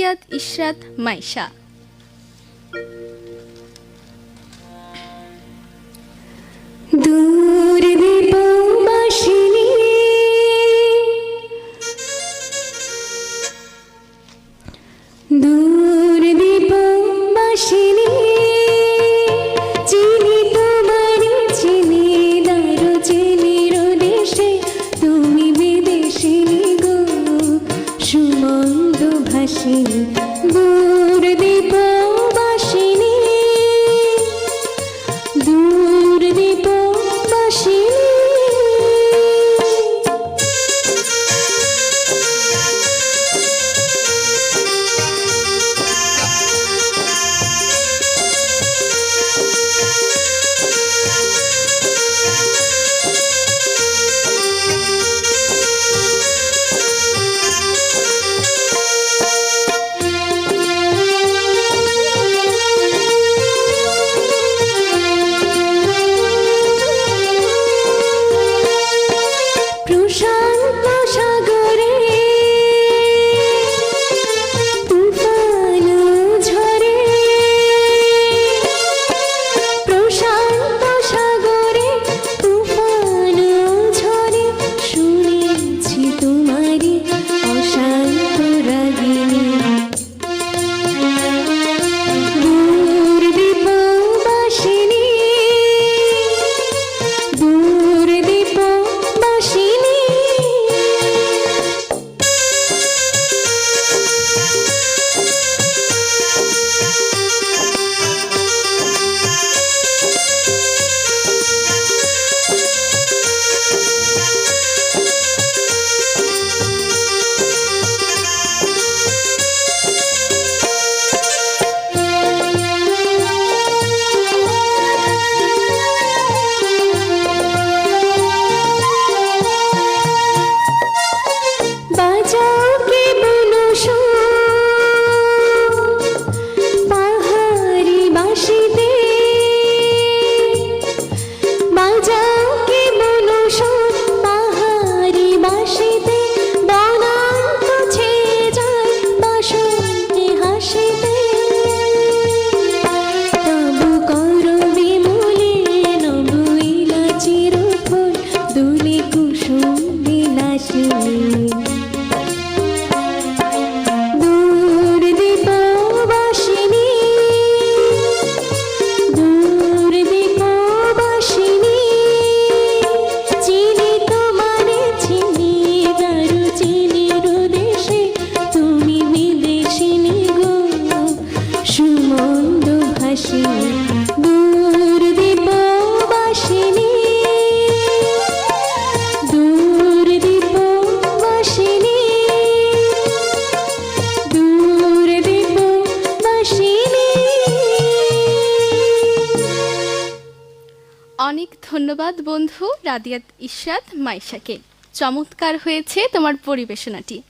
রিয়াদ ইশরাত মাইশা দূর বিপবাসিনী দূর আসেনি অনেক ধন্যবাদ বন্ধু রাদিয়াত ইশাদ মাইশাকে চমৎকার হয়েছে তোমার পরিবেশনাটি।